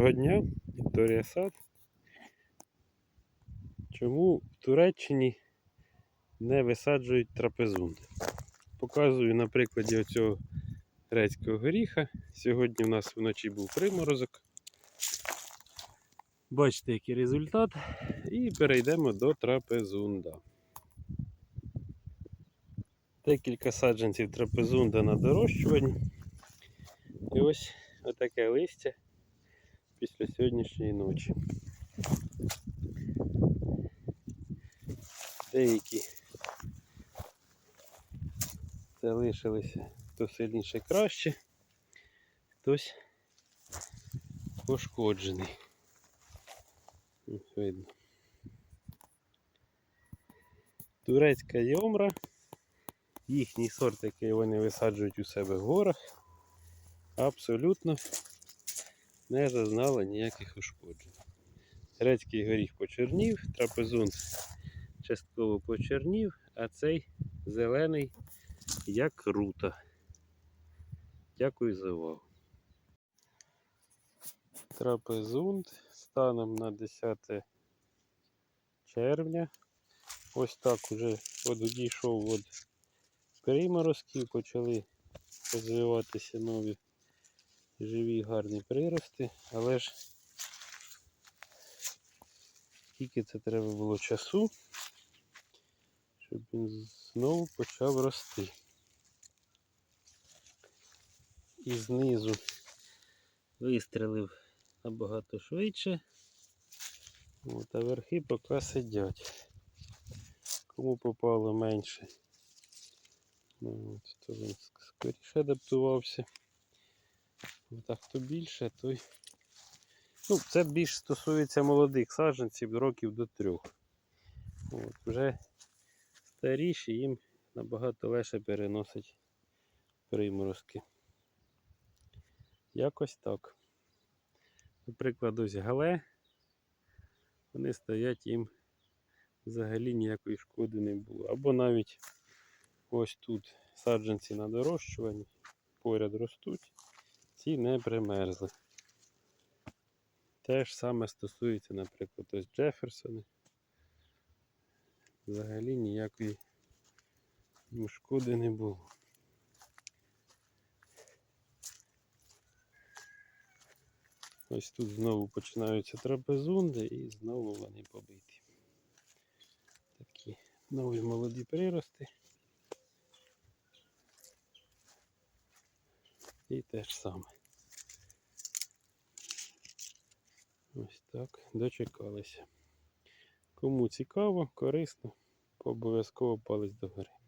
Доброго дня, Вікторія Сад. Чому в Туреччині не висаджують трапезунд? Показую на прикладі оцього грецького горіха. Сьогодні в нас вночі був приморозок. Бачите, який результат. І перейдемо до трапезунда. Декілька саджанців трапезунда на дорощуванні. І ось отаке листя після сьогоднішньої ночі. Деякі залишилися хто сильніше краще, хтось пошкоджений. Видно. Турецька йомра, їхній сорт, який вони висаджують у себе в горах, абсолютно не зазнала ніяких ушкоджень. Грецький горіх почернів, трапезун частково почернів, а цей зелений як рута. Дякую за увагу. Трапезунд станом на 10 червня. Ось так уже от відійшов від приморозків, почали розвиватися нові живі гарні прирости, але ж скільки це треба було часу, щоб він знову почав рости. І знизу вистрелив набагато швидше, От, а верхи поки сидять. Кому попало менше, ну, от, то він скоріше адаптувався. Так, хто більше, той. Ну, це більш стосується молодих саджанців років до трьох. От, Вже старіші їм набагато легше переносить приморозки. Якось так. Наприклад, ось гале, вони стоять їм взагалі ніякої шкоди не було. Або навіть ось тут саджанці на дорощуванні поряд ростуть ці не примерзли. Те ж саме стосується, наприклад, ось Джеферсони. Взагалі ніякої шкоди не було. Ось тут знову починаються трапезунди і знову вони побиті. Такі нові молоді прирости. І те ж саме. Ось так, дочекалися. Кому цікаво, корисно, обов'язково палець догори.